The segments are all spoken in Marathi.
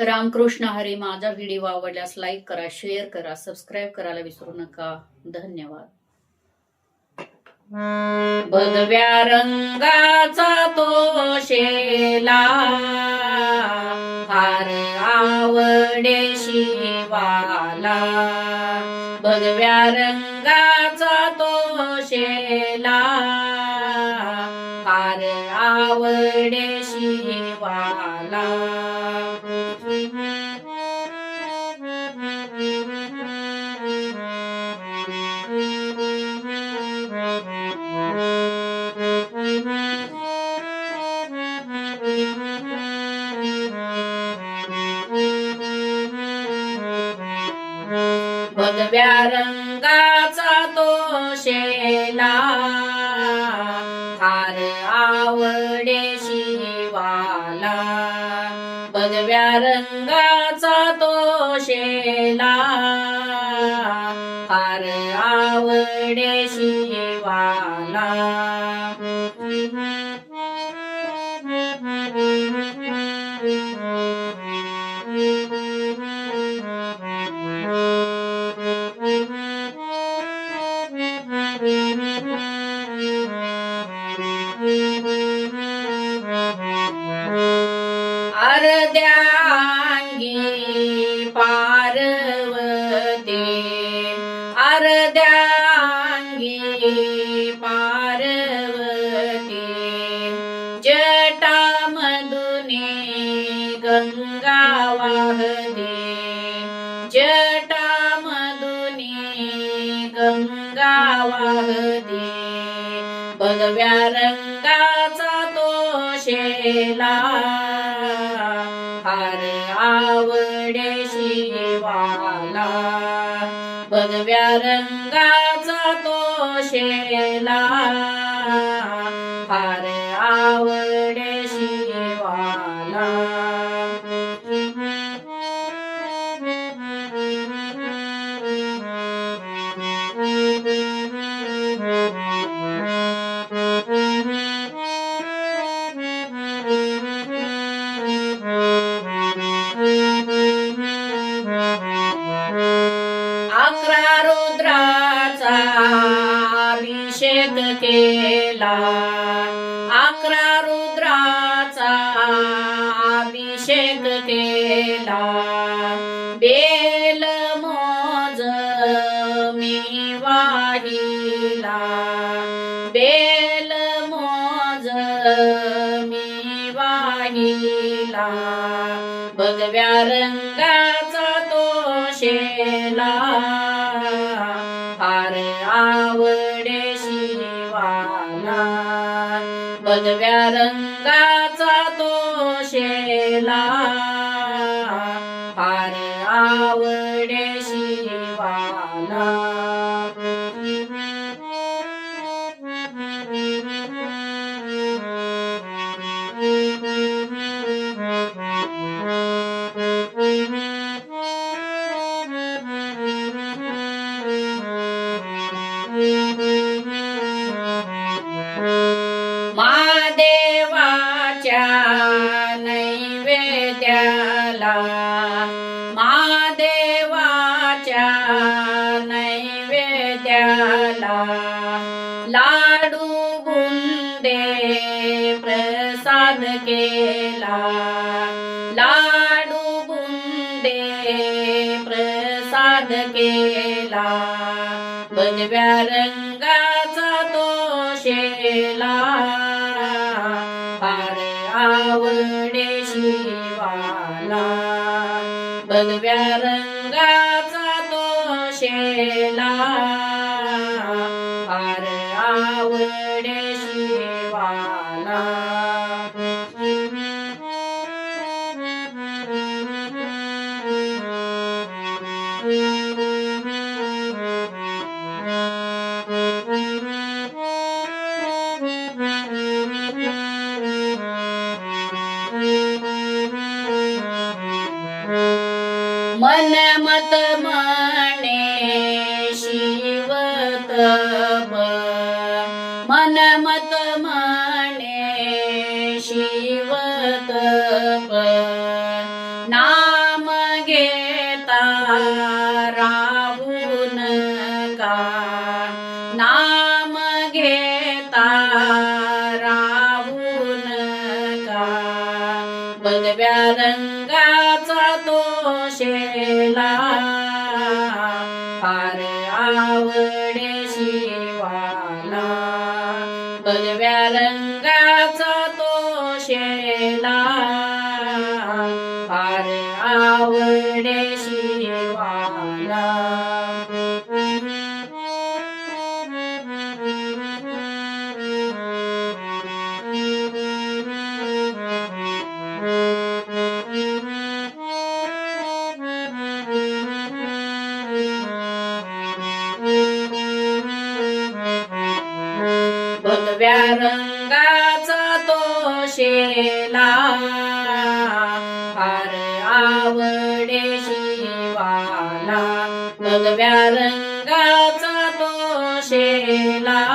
रामकृष्ण हरी माझा व्हिडिओ आवडल्यास लाईक करा शेअर करा सबस्क्राईब करायला विसरू नका. धन्यवाद. भगव्या रंगाचा तो शेला फार आवडे शिवाला. भगव्या रंगाचा तो शेला फार आवडे शिवाला. भगव्या रंगाचा तो शेला. फार आवडे शिवाला भगव्या रंगाचा तो शेला. फार आवडे शिवाला अर्ध्यांगी पार्वती। अर्ध्यांगी पार्वती। जटामधुने गंगा वाहते। जटा मधुने गंगा वाहते। भगव्या रंगाचा तो शेला आला भगव्या रंगाचा तो शेला. फार आव अकरा रुद्राचा अभिषेक केला. बेल मोज मी वाहिला. बेल मोज मी वाहिला. भगव्या रंग भगव्या रंगाचा तो शेला फार आवडे शिवाला. महादेवाच्या नैवेद्याला महादेवाच्या नैवेद्याला लाडू बुंदे प्रसाद केला. लाडू बुंदे प्रसाद केला. भगव्या रंगाचा तो शेला. शेला मन मत माने शिवत मन मत माने शिवत नाम घेता राहुन का. नाम घेता राहुन का. बलव्या रंगाचा तो share. शिवाला भगव्या रंगाचा तो शेला फार आवडे शिवाला नव्या रंगाचा तो शेला. फार आवडे शिवाला. नव्या रंगाचा तो शेला.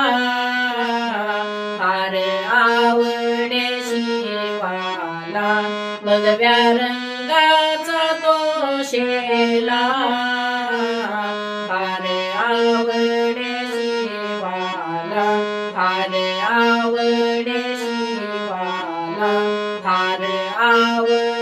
फार आवडे शिवाला. नव्या रंगाचा तो शेला. फार आवडे शिवाला. फार आवडे शिवाला फार आवडे